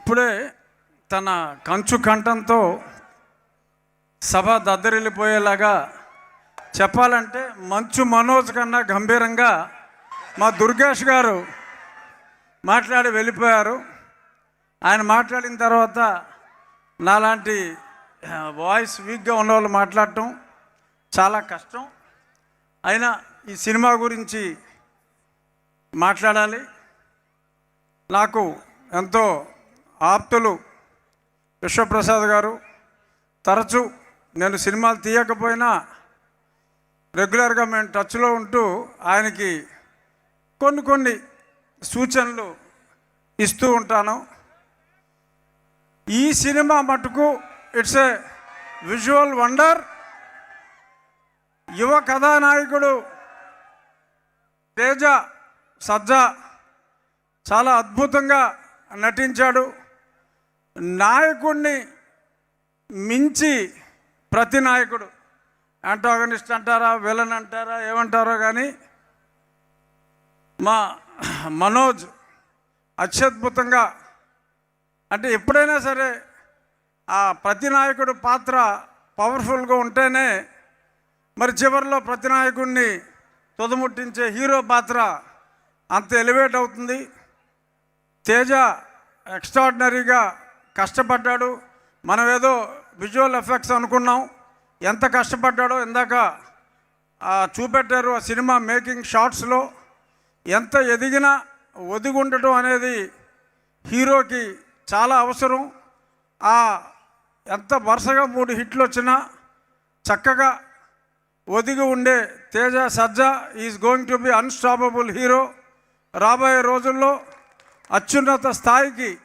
ఇప్పుడే తన కంచు కంఠంతో సభ దద్దరిల్లిపోయేలాగా చెప్పాలంటే మంచు మనోజ్ కన్నా గంభీరంగా మా దుర్గేష్ గారు మాట్లాడి వెళ్ళిపోయారు. ఆయన మాట్లాడిన తర్వాత నాలాంటి వాయిస్ వీక్గా ఉన్న వాళ్ళు మాట్లాడటం చాలా కష్టం. అయినా ఈ సినిమా గురించి మాట్లాడాలి. నాకు ఎంతో ఆప్తులు విశ్వప్రసాద్ గారు. తరచూ నేను సినిమాలు తీయకపోయినా రెగ్యులర్గా మేము టచ్లో ఉంటూ ఆయనకి కొన్ని కొన్ని సూచనలు ఇస్తూ ఉంటాను. ఈ సినిమా మటుకు ఇట్స్ ఏ విజువల్ వండర్. యువ కథానాయకుడు తేజ సజ్జా చాలా అద్భుతంగా నటించాడు. నాయకుడిని మించి ప్రతి నాయకుడు యాంటాగనిస్ట్ అంటారా విలన్ అంటారా ఏమంటారో కానీ మా మనోజ్ అత్యద్భుతంగా అంటే ఎప్పుడైనా సరే ఆ ప్రతి నాయకుడు పాత్ర పవర్ఫుల్గా ఉంటేనే మరి చివరిలో ప్రతి నాయకుడిని తుదముట్టించే హీరో పాత్ర అంత ఎలివేట్ అవుతుంది. తేజ ఎక్స్ట్రాడినరీగా కష్టపడ్డాడు. మనం ఏదో విజువల్ ఎఫెక్ట్స్ అనుకున్నాం. ఎంత కష్టపడ్డాడో ఇందాక చూపెట్టారు ఆ సినిమా మేకింగ్ షార్ట్స్లో ఎంత ఎదిగినా ఒదిగుండటం అనేది హీరోకి చాలా అవసరం. ఆ ఎంత వరుసగా మూడు హిట్లు వచ్చినా చక్కగా ఒదిగి ఉండే Teja Sajja is going to be unstoppable hero. రాబోయే రోజుల్లో అత్యున్నత స్థాయికి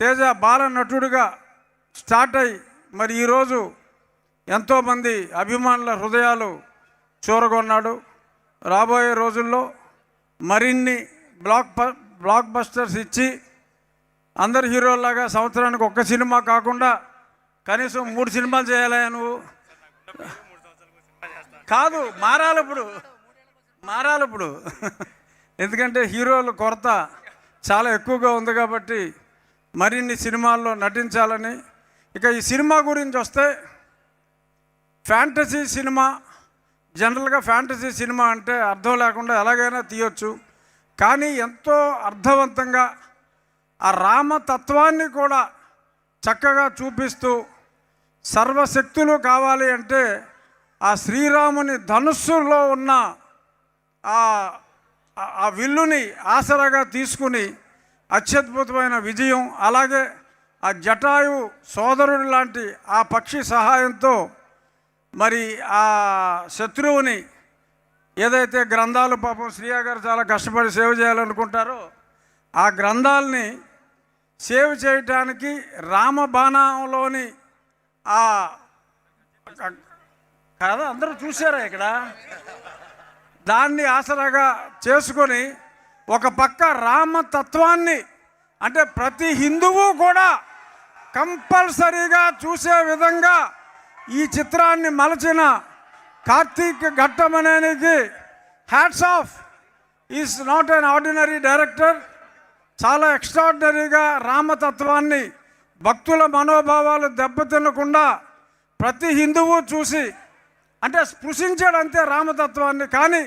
తేజ బాల నటుడిగా స్టార్ట్ అయి మరి ఈరోజు ఎంతోమంది అభిమానుల హృదయాలు చూరగొన్నాడు. రాబోయే రోజుల్లో మరిన్ని బ్లాక్ బ్లాక్ బస్టర్స్ ఇచ్చి అందరు హీరోలాగా సంవత్సరానికి ఒక్క సినిమా కాకుండా కనీసం మూడు సినిమాలు చేయాలి నువ్వు? కాదు మారాలి ఇప్పుడు. మారాలి ఇప్పుడు. ఎందుకంటే హీరోల కొరత చాలా ఎక్కువగా ఉంది కాబట్టి మరిన్ని సినిమాల్లో నటించాలని. ఇక ఈ సినిమా గురించి వస్తే ఫ్యాంటసీ సినిమా జనరల్గా ఫ్యాంటసీ సినిమా అంటే అర్థం లేకుండా ఎలాగైనా తీయొచ్చు. కానీ ఎంతో అర్థవంతంగా ఆ రామతత్వాన్ని కూడా చక్కగా చూపిస్తూ సర్వశక్తులు కావాలి అంటే ఆ శ్రీరాముని ధనుస్సులో ఉన్న ఆ ఆ- ఆ విల్లుని ఆసరాగా తీసుకుని అత్యద్భుతమైన విజయం. అలాగే ఆ జటాయు సోదరుడు లాంటి ఆ పక్షి సహాయంతో మరి ఆ శత్రువుని ఏదైతే గ్రంథాలు పాపం శ్రీయా గారు చాలా కష్టపడి సేవ చేయాలనుకుంటారో ఆ గ్రంథాలని సేవ్ చేయటానికి రామబాణంలోని ఆ కదా? అందరూ చూసారా ఇక్కడ? దాన్ని ఆసరాగా చేసుకొని ఒక పక్క రామతత్వాన్ని అంటే ప్రతి హిందువు కూడా కంపల్సరీగా చూసే విధంగా ఈ చిత్రాన్ని మలచిన Karthik ఘట్టమనేనికి hats off is not an ordinary director చాలా ఎక్స్ట్రాడినరీగా రామతత్వాన్ని భక్తుల మనోభావాలు దెబ్బతినకుండా ప్రతి హిందువు చూసి అంటే స్పృశించాడంతే రామతత్వాన్ని. కానీ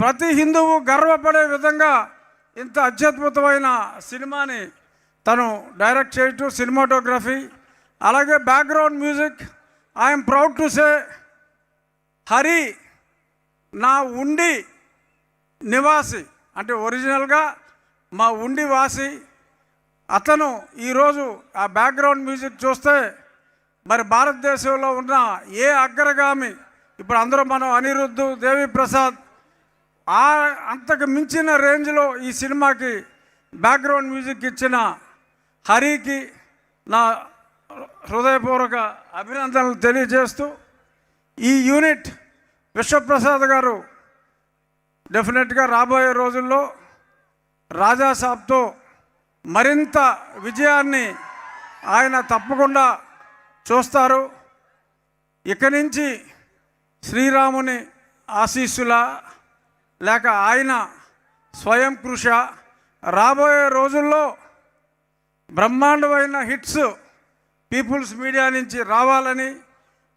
ప్రతి హిందువు గర్వపడే విధంగా ఇంత అత్యద్భుతమైన సినిమాని తను డైరెక్ట్ చేయటం సినిమాటోగ్రఫీ అలాగే background music. I'm proud to say Hari నా ఉండి నివాసి. అంటే ఒరిజినల్గా మా ఉండి వాసి. అతను ఈరోజు ఆ బ్యాక్గ్రౌండ్ మ్యూజిక్ చూస్తే మరి భారతదేశంలో ఉన్న ఏ అగ్రగామి ఇప్పుడు అందరూ మనం అనిరుద్ధు దేవి ప్రసాద్ ఆ అంతకు మించిన రేంజ్లో ఈ సినిమాకి బ్యాక్గ్రౌండ్ మ్యూజిక్ ఇచ్చిన హరికి నా హృదయపూర్వక అభినందనలు తెలియజేస్తూ ఈ యూనిట్ విశ్వప్రసాద్ గారు డెఫినెట్గా రాబోయే రోజుల్లో రాజా సాబ్తో మరింత విజయాన్ని ఆయన తప్పకుండా చూస్తారు. ఇక నుంచి శ్రీరాముని ఆశీస్సుల లేక ఆయన స్వయం కృష. రాబోయే రోజుల్లో బ్రహ్మాండమైన హిట్స్ పీపుల్స్ మీడియా నుంచి రావాలని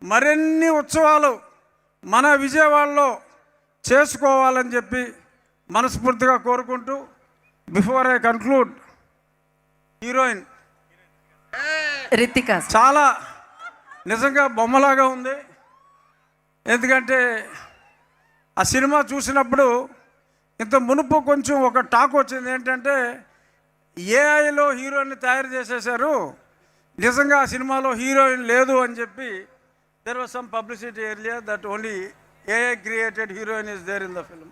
మరిన్ని ఉత్సవాలు మన విజయవాడలో చేసుకోవాలని చెప్పి మనస్ఫూర్తిగా కోరుకుంటూ before I conclude heroine. Ritika చాలా నిజంగా బొమ్మలాగా ఉంది. ఎందుకంటే ఆ సినిమా చూసినప్పుడు ఇంత మునుపు కొంచెం ఒక టాక్ వచ్చింది ఏంటంటే ఏఐలో హీరోయిన్ తయారు చేసేసారు నిజంగా ఆ సినిమాలో హీరోయిన్ లేదు అని చెప్పి there was some publicity area that only AI created heroine is there in the film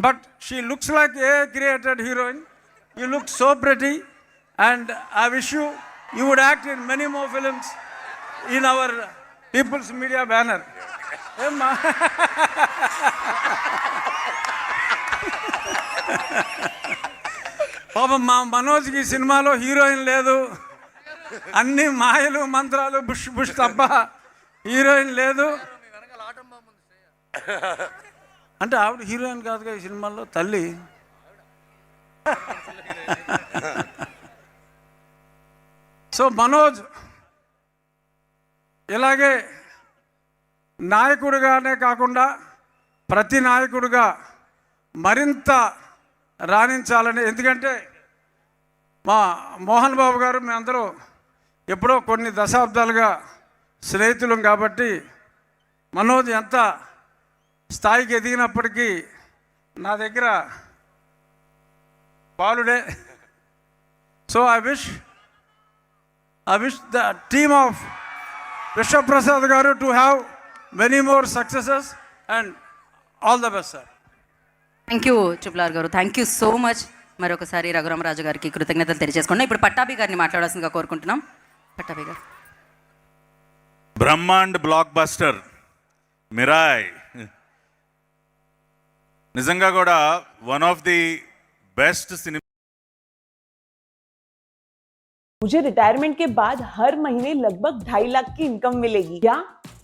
but she looks like a created heroine you look so pretty and I wish you you would act in many more films in our People's Media banner ఏమ్మా పాపం మా మనోజ్కి ఈ సినిమాలో heroine లేదు. అన్ని మాయలు మంత్రాలు bush bush తప్ప హీరోయిన్ లేదు. అంటే ఆవిడ హీరోయిన్ కాదుగా ఈ సినిమాలో తల్లి. సో మనోజ్ ఇలాగే నాయకుడిగానే కాకుండా ప్రతి నాయకుడిగా మరింత రాణించాలని ఎందుకంటే మా మోహన్ బాబు గారు మేమందరూ ఎప్పుడో కొన్ని దశాబ్దాలుగా స్నేహితులం కాబట్టి మనోజ్ ఎంత స్థాయికి ఎదిగినప్పటికీ నా దగ్గర బాలుడే. So I wish I wish the team of Vishwaprasad గారు to have many more successes and all the best sir. Thank you చుప్లార్ గారు. Thank you so much. మరొకసారి రఘురామరాజు గారికి కృతజ్ఞతలు తెలియజేసుకున్నాం ఇప్పుడు పట్టాభి గారిని మాట్లాడాల్సిందిగా కోరుకుంటున్నాం పట్టాభి గారు బ్రహ్మాండ్ బ్లాక్ బస్టర్ మిరాయ్ నిజంగా కూడా one of the best cinema मुझे रिटायरमेंट के बाद हर महीने लगभग ढाई लाख की इनकम मिलेगी क्या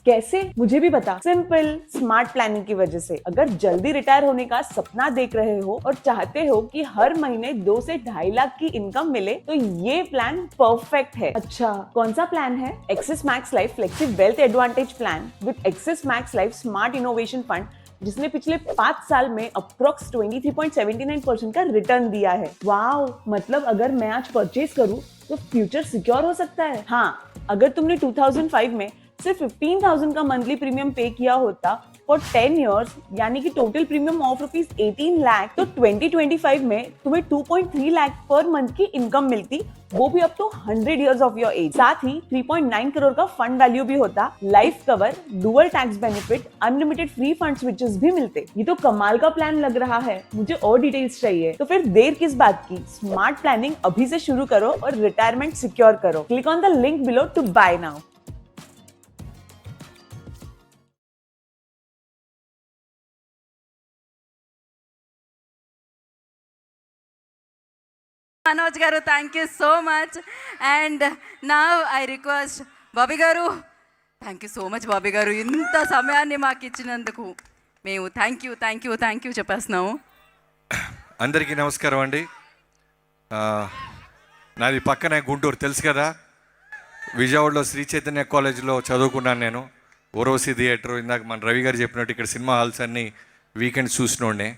कैसे? मुझे भी बता। सिंपल स्मार्ट प्लानिंग की वजह से। अगर जल्दी रिटायर होने का सपना देख रहे हो और चाहते हो कि हर महीने दो से ढाई लाख की इनकम मिले तो ये प्लान परफेक्ट है। अच्छा कौन सा प्लान है? Axis Max Life flexi wealth advantage plan with Axis Max Life smart innovation fund जिसने पिछले पाँच साल में अप्रोक्स 23.79 परसेंट का रिटर्न दिया है। वाओ मतलब अगर मैं आज परचेज करूँ तो फ्यूचर सिक्योर हो सकता है। हाँ अगर तुमने 2005 में सिर्फ़ 15,000 का मंथली प्रीमियम पे किया होता फॉर 10 इयर्स यानी कि total premium of rupees 18 lakh तो 2025 में तुम्हें 2.3 लाख पर मंथ की इनकम मिलती। वो भी up to 100 years of your age साथ ही 3.9 करोड़ का फंड वैल्यू भी होता। Life cover dual tax benefit unlimited free fund switches भी मिलते। ये तो कमाल का प्लान लग रहा है। मुझे और डिटेल्स चाहिए। तो फिर देर किस बात की? स्मार्ट प्लानिंग अभी से शुरू करो और रिटायरमेंट सिक्योर करो। Click on the link below to buy now Manoj గారు thank you so much and నా ఐ రిక్వెస్ట్ బాబీ గారు thank you so much Bobby గారు. ఇంత సమయాన్ని మాకు ఇచ్చినందుకు మేము thank you thank you thank you చెప్పేస్తున్నాము. అందరికీ నమస్కారం అండి. నాది పక్కనే గుంటూరు తెలుసు కదా? విజయవాడలో శ్రీ చైతన్య కాలేజీలో చదువుకున్నాను నేను. ఓరోసి థియేటర్ ఇందాక మన రవి గారు చెప్పినట్టు ఇక్కడ సినిమా హాల్స్ అన్ని వీకెండ్స్ చూసినోడే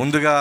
ముందుగా